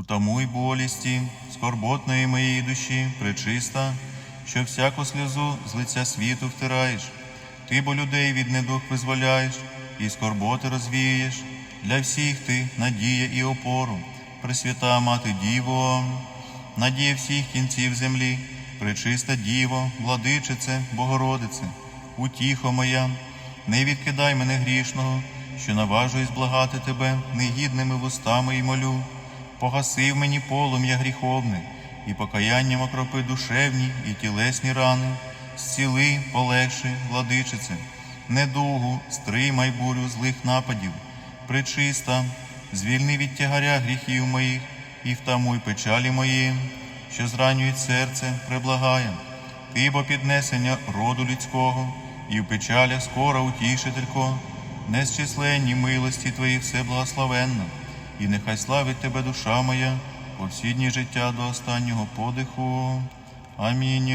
Утамуй болісті, скорботної моєї душі, пречиста, що всяку сльозу з лиця світу втираєш. Ти бо людей від недух визволяєш і скорботи розвієш. Для всіх ти надія і опору, Пресвята Мати Діво, надія всіх кінців землі, пречиста Діво, владичице, Богородице, утіхо моя, не відкидай мене грішного, що наважуюсь благати тебе негідними вустами і молю. Погасив мені полум'я гріховне, і покаянням окропи душевні і тілесні рани, зціли, полегши, владичице, недугу, стримай бурю злих нападів, причиста, звільни від тягаря гріхів моїх і втамуй печалі мої, що зранюють серце, преблагаєм. Ти бо піднесення роду людського, і в печалях скоро утішителько, незчисленні милості Твої все благословенно, і нехай славить Тебе душа моя по всі дні життя до останнього подиху. Амінь.